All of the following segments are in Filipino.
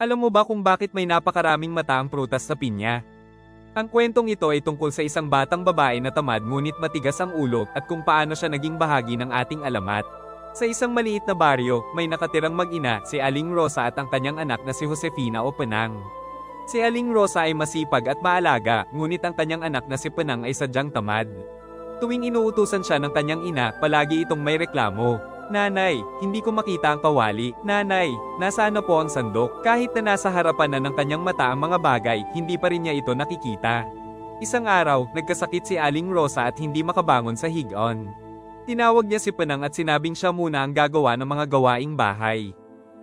Alam mo ba kung bakit may napakaraming mata ang prutas sa pinya? Ang kwentong ito ay tungkol sa isang batang babae na tamad ngunit matigas ang ulo at kung paano siya naging bahagi ng ating alamat. Sa isang maliit na baryo, may nakatirang mag-ina, si Aling Rosa at ang kanyang anak na si Josefina o Penang. Si Aling Rosa ay masipag at maalaga, ngunit ang kanyang anak na si Penang ay sadyang tamad. Tuwing inuutusan siya ng kanyang ina, palagi itong may reklamo. Nanay, hindi ko makita ang kawali. Nanay, nasaan na po ang sandok? Kahit na nasa harapan na ng kanyang mata ang mga bagay, hindi pa rin niya ito nakikita. Isang araw, nagkasakit si Aling Rosa at hindi makabangon sa higon. Tinawag niya si Penang at sinabing siya muna ang gagawa ng mga gawaing bahay.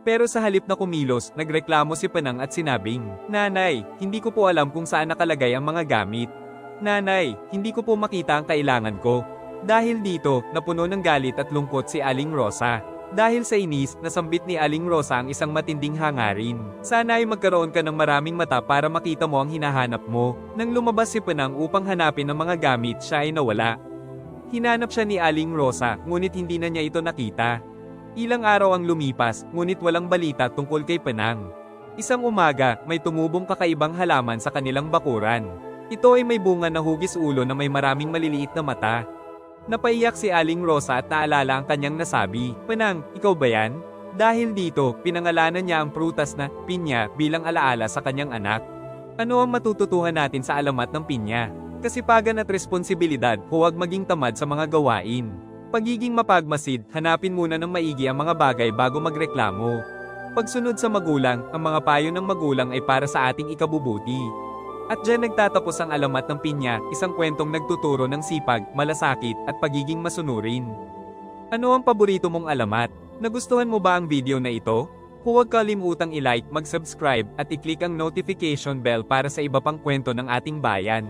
Pero sa halip na kumilos, nagreklamo si Penang at sinabing, Nanay, hindi ko po alam kung saan nakalagay ang mga gamit. Nanay, hindi ko po makita ang kailangan ko. Dahil dito, napuno ng galit at lungkot si Aling Rosa. Dahil sa inis, nasambit ni Aling Rosa ang isang matinding hangarin. Sana ay magkaroon ka ng maraming mata para makita mo ang hinahanap mo. Nang lumabas si Penang upang hanapin ang mga gamit, siya ay nawala. Hinanap siya ni Aling Rosa, ngunit hindi na niya ito nakita. Ilang araw ang lumipas, ngunit walang balita tungkol kay Penang. Isang umaga, may tumubong kakaibang halaman sa kanilang bakuran. Ito ay may bunga na hugis ulo na may maraming maliliit na mata. Napaiyak si Aling Rosa at naalala ang kanyang nasabi, Penang, ikaw ba yan? Dahil dito, pinangalanan niya ang prutas na pinya bilang alaala sa kanyang anak. Ano ang matututuhan natin sa alamat ng pinya? Kasipagan at responsibilidad, huwag maging tamad sa mga gawain. Pagiging mapagmasid, hanapin muna ng maigi ang mga bagay bago magreklamo. Pagsunod sa magulang, ang mga payo ng magulang ay para sa ating ikabubuti. At dyan nagtatapos ang alamat ng pinya, isang kwentong nagtuturo ng sipag, malasakit, at pagiging masunurin. Ano ang paborito mong alamat? Nagustuhan mo ba ang video na ito? Huwag kalimutang i-like, mag-subscribe, at i-click ang notification bell para sa iba pang kwento ng ating bayan.